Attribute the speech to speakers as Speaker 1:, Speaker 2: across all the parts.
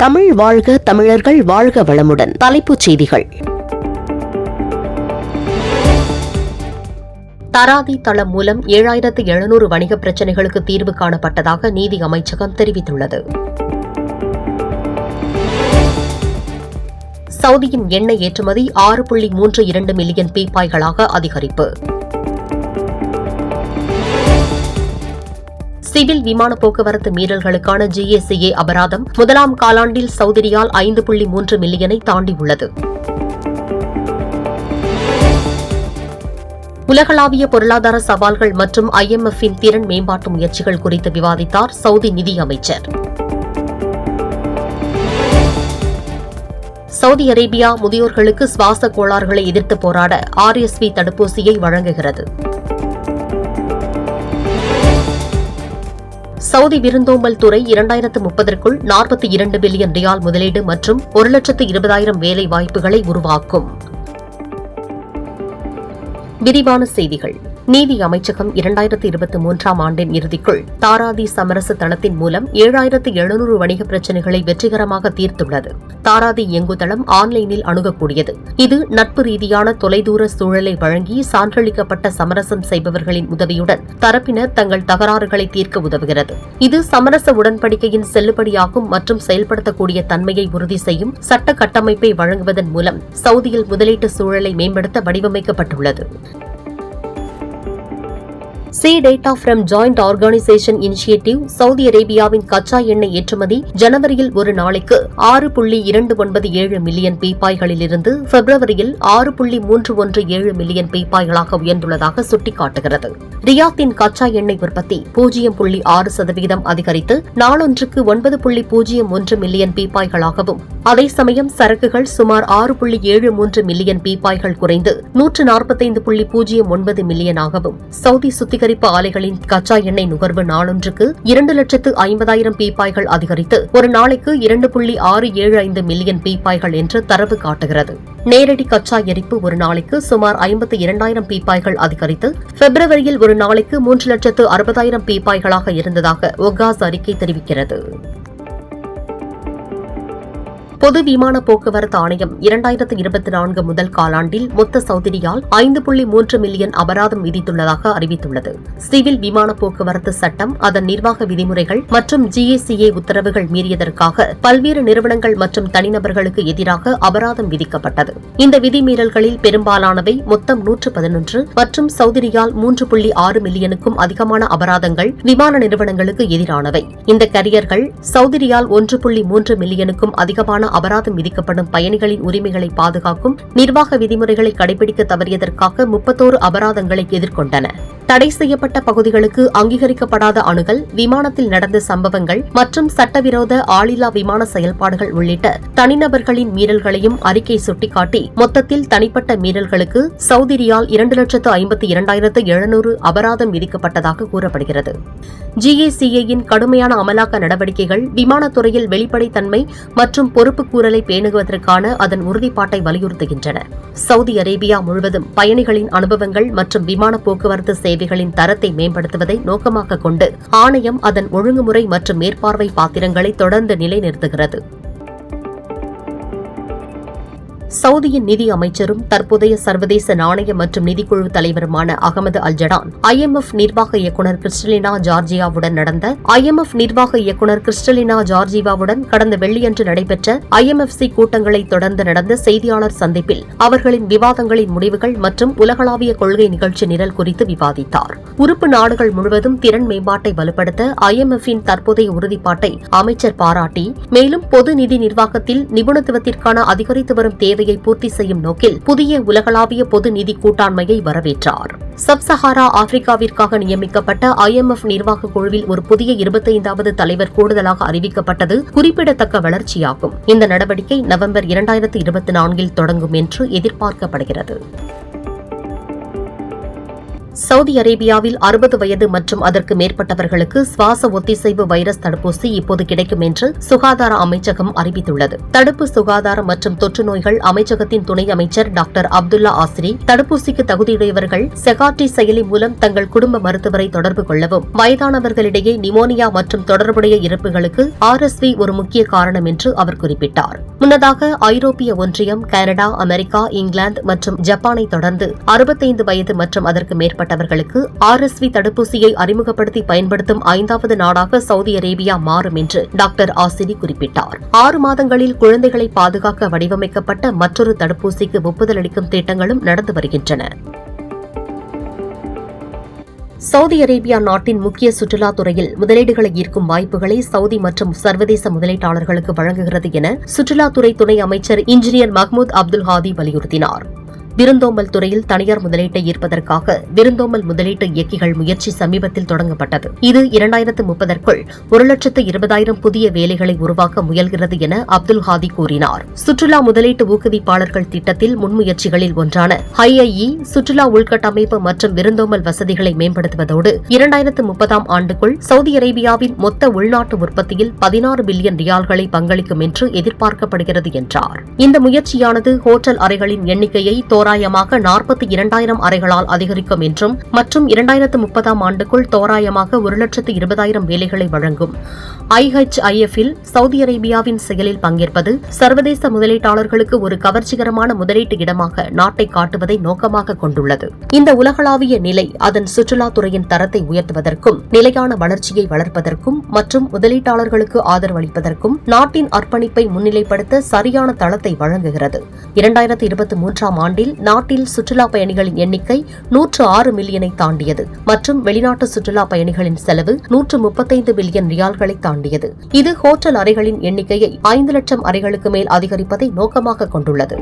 Speaker 1: தமிழ் வாழ்க தமிழர்கள் வாழ்க வளமுடன். தலைப்புச் செய்திகள். தராதி தளம் மூலம் ஏழாயிரத்து எழுநூறு வணிக பிரச்சினைகளுக்கு தீர்வு காணப்பட்டதாக நீதி அமைச்சகம் தெரிவித்துள்ளது. சவுதியின் எண்ணெய் ஏற்றுமதி ஆறு புள்ளி மூன்று இரண்டு மில்லியன் பீப்பாய்களாக அதிகரிப்பு. சிவில் விமான போக்குவரத்து மீறல்களுக்கான ஜிஎஸ்சிஏ அபராதம் முதலாம் காலாண்டில் சௌதிரியால் ஐந்து புள்ளி மூன்று மில்லியனை தாண்டியுள்ளது. உலகளாவிய பொருளாதார சவால்கள் மற்றும் ஐஎம்எஃப்பின் திறன் மேம்பாட்டு முயற்சிகள் குறித்து விவாதித்தார் சவுதி நிதி அமைச்சர். சவுதி அரேபியா முதியோர்களுக்கு சுவாச கோளாறுகளை எதிர்த்து போராட ஆர்எஸ்பி தடுப்பூசியை வழங்குகிறது. சவுதி விருந்தோம்பல் துறை இரண்டாயிரத்து முப்பதற்குள் நாற்பத்தி இரண்டு பில்லியன் ரியால் முதலீடு மற்றும் ஒரு லட்சத்து இருபதாயிரம் வேலை வாய்ப்புகளை உருவாக்கும். விரிவான செய்திகள். நீதி அமைச்சகம் இரண்டாயிரத்தி இருபத்தி மூன்றாம் ஆண்டின் இறுதிக்குள் தாராதி சமரச தளத்தின் மூலம் ஏழாயிரத்து எழுநூறு வணிக பிரச்சினைகளை வெற்றிகரமாக தீர்த்துள்ளது. தாராதி இயங்குதளம் ஆன்லைனில் அணுகக்கூடியது. இது நட்பு ரீதியான தொலைதூர சூழலை வழங்கி சான்றளிக்கப்பட்ட சமரசம் செய்பவர்களின் உதவியுடன் தரப்பினர் தங்கள் தகராறுகளை தீர்க்க உதவுகிறது. இது சமரச உடன்படிக்கையின் செல்லுபடியாகும் மற்றும் செயல்படுத்தக்கூடிய தன்மையை உறுதி செய்யும் சட்ட கட்டமைப்பை வழங்குவதன் மூலம் சவுதியில் முதலீட்டு சூழலை மேம்படுத்த வடிவமைக்கப்பட்டுள்ளது. C data from joint organisation initiative Saudi அரேபியாவின் கச்சா எண்ணெய் ஏற்றுமதி ஜனவரியில் ஒரு நாளைக்கு ஆறு புள்ளி இரண்டு ஒன்பது ஏழு மில்லியன் பீப்பாய்களிலிருந்து பிப்ரவரியில் ஆறு புள்ளி மூன்று ஒன்று ஏழு மில்லியன் பீப்பாய்களாக உயர்ந்துள்ளதாக சுட்டிக்காட்டுகிறது. ரியாத்தின் கச்சா எண்ணெய் உற்பத்தி பூஜ்ஜியம் புள்ளி ஆறு சதவீதம் அதிகரித்து நாளொன்றுக்கு ஒன்பது புள்ளி பூஜ்ஜியம் ஒன்று மில்லியன் பீப்பாய்களாகவும் அதே சமயம் சரக்குகள் சுமார் ஆறு புள்ளி ஏழு மூன்று மில்லியன் பீப்பாய்கள் குறைந்து நூற்று நாற்பத்தைந்து புள்ளி பூஜ்ஜியம் ஒன்பது மில்லியனாகவும் சவுதி சுத்தி சுத்திகரிப்பு ஆலைகளின் கச்சா எண்ணெய் நுகர்வு நாளொன்றுக்கு இரண்டு லட்சத்து ஐம்பதாயிரம் பீப்பாய்கள் அதிகரித்து ஒரு நாளைக்கு இரண்டு புள்ளி ஆறு ஏழு ஐந்து மில்லியன் பீப்பாய்கள் என்று தரவு காட்டுகிறது. நேரடி கச்சா எரிப்பு ஒரு நாளைக்கு சுமார் ஐம்பத்தி இரண்டாயிரம் பீப்பாய்கள் அதிகரித்து பிப்ரவரியில் ஒரு நாளைக்கு மூன்று லட்சத்து அறுபதாயிரம் பீப்பாய்களாக இருந்ததாக ஒகாஸ் அறிக்கை தெரிவிக்கிறது. பொது விமான போக்குவரத்து ஆணையம் இரண்டாயிரத்து இருபத்தி நான்கு முதல் காலாண்டில் மொத்த சௌதரியால் ஐந்து புள்ளி மூன்று மில்லியன் அபராதம் விதித்துள்ளதாக அறிவித்துள்ளது. சிவில் விமான போக்குவரத்து சட்டம் அதன் நிர்வாக விதிமுறைகள் மற்றும் ஜிஏசிஏ உத்தரவுகள் மீறியதற்காக பல்வேறு நிறுவனங்கள் மற்றும் தனிநபர்களுக்கு எதிராக அபராதம் விதிக்கப்பட்டது. இந்த விதிமீறல்களில் பெரும்பாலானவை மொத்தம் நூற்று பதினொன்று மற்றும் சௌதரியால் மூன்று புள்ளி ஆறு மில்லியனுக்கும் அதிகமான அபராதங்கள் விமான நிறுவனங்களுக்கு எதிரானவை. இந்த கரியர்கள் சௌதரியால் ஒன்று புள்ளி மூன்று மில்லியனுக்கும் அதிகமான அபராதம் விதிக்கப்படும் பயணிகளின் உரிமைகளை பாதுகாக்கும் நிர்வாக விதிமுறைகளை கடைபிடிக்க தவறியதற்காக முப்பத்தோரு அபராதங்களை எதிர்கொண்டன. தடை செய்யப்பட்ட பகுதிகளுக்கு அங்கீகரிக்கப்படாத அணுகல் விமானத்தில் நடந்த சம்பவங்கள் மற்றும் சட்டவிரோத ஆளில்லா விமான செயல்பாடுகள் உள்ளிட்ட தனிநபர்களின் மீறல்களையும் அறிக்கை சுட்டிக்காட்டி மொத்தத்தில் தனிப்பட்ட மீறல்களுக்கு சவுதி ரியால் இரண்டு லட்சத்து ஐம்பத்தி இரண்டாயிரத்து எழுநூறு அபராதம் விதிக்கப்பட்டதாக கூறப்படுகிறது. ஜிஏசிஏயின் கடுமையான அமலாக்க நடவடிக்கைகள் விமானத்துறையில் வெளிப்படைத்தன்மை மற்றும் பொறுப்புக்கூறலை பேணுவதற்கான அதன் உறுதிப்பாட்டை வலியுறுத்துகின்றன. சவுதி அரேபியா முழுவதும் பயணிகளின் அனுபவங்கள் மற்றும் விமான போக்குவரத்து சேவைகளின் தரத்தை மேம்படுத்துவதை நோக்கமாக கொண்டு ஆணையம் அதன் ஒழுங்குமுறை மற்றும் மேற்பார்வை பாத்திரங்களை தொடர்ந்து நிலைநிறுத்துகிறது. சவுதியின் நிதி அமைச்சரும் தற்போதைய சர்வதேச நாணய மற்றும் நிதிக்குழு தலைவருமான அகமது அல்ஜடான் ஐஎம்எஃப் நிர்வாக இயக்குநர் கிறிஸ்டலினா ஜார்ஜியாவுடன் நடந்த ஐஎம்எஃப் நிர்வாக இயக்குநர் கிறிஸ்டலினா ஜார்ஜியாவுடன் கடந்த வெள்ளியன்று நடைபெற்ற ஐஎம்எஃப்சி கூட்டங்களை தொடர்ந்து நடந்த செய்தியாளர் சந்திப்பில் அவர்களின் விவாதங்களின் முடிவுகள் மற்றும் உலகளாவிய கொள்கை நிகழ்ச்சி நிரல் குறித்து விவாதித்தார். உறுப்பு நாடுகள் முழுவதும் திறன் மேம்பாட்டை வலுப்படுத்த ஐஎம்எஃப்பின் தற்போதைய உறுதிப்பாட்டை அமைச்சர் பாராட்டி மேலும் பொது நிதி நிர்வாகத்தில் நிபுணத்துவத்திற்கான அதிகரித்து வரும் தேவை தேவையை பூர்த்தி செய்யும் நோக்கில் புதிய உலகளாவிய பொது நிதி கூட்டாண்மையை வரவேற்றார். சப்சஹாரா ஆப்பிரிக்காவிற்காக நியமிக்கப்பட்ட ஐஎம்எஃப் நிர்வாக குழுவில் ஒரு புதிய இருபத்தைந்தாவது தலைவர் கூடுதலாக அறிவிக்கப்பட்டது குறிப்பிடத்தக்க வளர்ச்சியாகும். இந்த நடவடிக்கை நவம்பர் இரண்டாயிரத்து இருபத்தி நான்கில் தொடங்கும் என்று எதிர்பார்க்கப்படுகிறது. சவுதி அரேபியாவில் அறுபது வயது மற்றும் அதற்கு மேற்பட்டவர்களுக்கு சுவாச ஒத்திசைவு வைரஸ் தடுப்பூசி இப்போது கிடைக்கும் என்று சுகாதார அமைச்சகம் அறிவித்துள்ளது. தடுப்பு சுகாதாரம் மற்றும் தொற்று நோய்கள் அமைச்சகத்தின் துணை அமைச்சர் டாக்டர் அப்துல்லா ஆசிரி தடுப்பூசிக்கு தகுதியுடையவர்கள் செகாட்டி செயலி மூலம் தங்கள் குடும்ப மருத்துவரை தொடர்பு கொள்ளவும் வயதானவர்களிடையே நிமோனியா மற்றும் தொடர்புடைய இறப்புகளுக்கு ஆர்எஸ்வி ஒரு முக்கிய காரணம் என்று அவர் குறிப்பிட்டார். முன்னதாக ஐரோப்பிய ஒன்றியம் கனடா அமெரிக்கா இங்கிலாந்து மற்றும் ஜப்பானை தொடர்ந்து அறுபத்தைந்து வயது மற்றும் அதற்கு மேற்பட்ட மேற்பட்டவர்களுக்கு ஆர்எஸ்வி தடுப்பூசியை அறிமுகப்படுத்தி பயன்படுத்தும் ஐந்தாவது நாடாக சவுதி அரேபியா மாறும் என்று டாக்டர் ஆசினி குறிப்பிட்டார். ஆறு மாதங்களில் குழந்தைகளை பாதுகாக்க வடிவமைக்கப்பட்ட மற்றொரு தடுப்பூசிக்கு ஒப்புதல் அளிக்கும் திட்டங்களும் நடந்து வருகின்றன. சவுதி அரேபியா நாட்டின் முக்கிய சுற்றுலாத் துறையில் முதலீடுகளை ஈர்க்கும் வாய்ப்புகளை சவுதி மற்றும் சர்வதேச முதலீட்டாளர்களுக்கு வழங்குகிறது என சுற்றுலாத்துறை துணை அமைச்சர் இன்ஜினியர் மஹ்மூத் அப்துல் ஹாதி வலியுறுத்தினார். விருந்தோம்பல் துறையில் தனியார் முதலீட்டை ஈர்ப்பதற்காக விருந்தோம்பல் முதலீட்டு இயக்கிகள் முயற்சி சமீபத்தில் தொடங்கப்பட்டது. இது இரண்டாயிரத்து முப்பதற்குள் ஒரு லட்சத்து இருபதாயிரம் புதிய வேலைகளை உருவாக்க முயல்கிறது என அப்துல் ஹாதி கூறினார். சுற்றுலா முதலீட்டு ஊக்குவிப்பாளர்கள் திட்டத்தில் முன்முயற்சிகளில் ஒன்றான ஹைஐஇ சுற்றுலா உள்கட்டமைப்பு மற்றும் விருந்தோம்பல் வசதிகளை மேம்படுத்துவதோடு இரண்டாயிரத்து முப்பதாம் ஆண்டுக்குள் சவுதி அரேபியாவின் மொத்த உள்நாட்டு உற்பத்தியில் பதினாறு பில்லியன் ரியால்களை பங்களிக்கும் என்று எதிர்பார்க்கப்படுகிறது என்றார். இந்த முயற்சியானது ஹோட்டல் அறைகளின் எண்ணிக்கையை தோராயமாக நாற்பத்தி இரண்டாயிரம் அறைகளால் அதிகரிக்கும் என்றும் மற்றும் இரண்டாயிரத்து முப்பதாம் ஆண்டுக்குள் தோராயமாக ஒரு லட்சத்து இருபதாயிரம் வேலைகளை வழங்கும். ஐஹெச்ஐஎஃப் சவுதி அரேபியாவின் செயலில் பங்கேற்பது சர்வதேச முதலீட்டாளர்களுக்கு ஒரு கவர்ச்சிகரமான முதலீட்டு இடமாக நாட்டை காட்டுவதை நோக்கமாக கொண்டுள்ளது. இந்த உலகளாவிய நிலை அதன் சுற்றுலாத்துறையின் தரத்தை உயர்த்துவதற்கும் நிலையான வளர்ச்சியை வளர்ப்பதற்கும் மற்றும் முதலீட்டாளர்களுக்கு ஆதரவளிப்பதற்கும் நாட்டின் அர்ப்பணிப்பை முன்னிலைப்படுத்த சரியான தளத்தை வழங்குகிறது. இரண்டாயிரத்து இருபத்தி மூன்றாம் ஆண்டில் நாட்டில் சுற்றுலா பயணிகளின் எண்ணிக்கை நூற்று ஆறு மில்லியனை தாண்டியது மற்றும் வெளிநாட்டு சுற்றுலா பயணிகளின் செலவு நூற்று முப்பத்தைந்து மில்லியன் ரியால்களை தாண்டியது. இது ஹோட்டல் அறைகளின் எண்ணிக்கையை ஐந்து லட்சம் அறைகளுக்கு மேல் அதிகரிப்பதை நோக்கமாக கொண்டுள்ளது.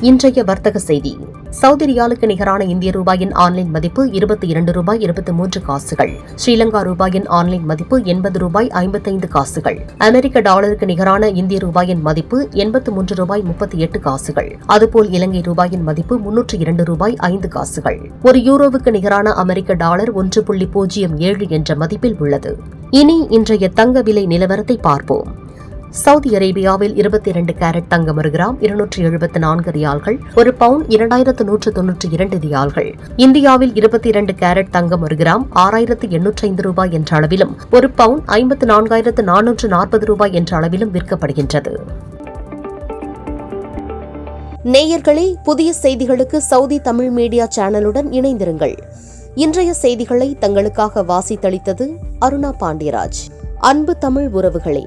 Speaker 1: இன்றைய வர்த்தக செய்தி. சவுதி ரியாலுக்கு நிகரான இந்திய ரூபாயின் ஆன்லைன் மதிப்பு இருபத்தி இரண்டு ரூபாய் இருபத்தி மூன்று காசுகள். ஸ்ரீலங்கா ரூபாயின் ஆன்லைன் மதிப்பு எண்பது ரூபாய் ஐம்பத்தைந்து காசுகள். அமெரிக்க டாலருக்கு நிகரான இந்திய ரூபாயின் மதிப்பு எண்பத்து மூன்று ரூபாய் முப்பத்தி எட்டு காசுகள். அதுபோல் இலங்கை ரூபாயின் மதிப்பு முன்னூற்று இரண்டு ரூபாய் ஐந்து காசுகள். ஒரு யூரோவுக்கு நிகரான அமெரிக்க டாலர் ஒன்று புள்ளி பூஜ்ஜியம் ஏழு என்ற மதிப்பில் உள்ளது. இனி இன்றைய தங்க விலை நிலவரத்தை பார்ப்போம். சவுதி அரேபியாவில் இருபத்தி இரண்டு கேரட் தங்கம் ஒரு கிராம் இருநூற்றி எழுபத்தி நான்கு ரியால்கள் ஒரு பவுன் இரண்டாயிரத்து நூற்று தொன்னூற்றி இரண்டு ரியால்கள். இந்தியாவில் இருபத்தி இரண்டு கேரட் தங்கம் ஒரு கிராம் ஆறாயிரத்து எண்ணூற்றி ஐந்து ரூபாய் என்ற அளவிலும் ஒரு பவுன் ஐம்பத்து நான்காயிரத்து நானூற்று நாற்பது ரூபாய் என்ற அளவிலும் விற்கப்படுகின்றது. நேயர்களே புதிய செய்திகளுக்கு சவுதி தமிழ் மீடியா சேனலுடன் இணைந்திருங்கள். இன்றைய செய்திகளை தங்களுக்காக வாசித்தளித்தது அருணா பாண்டியராஜ். அன்பு தமிழ் உறவுகளே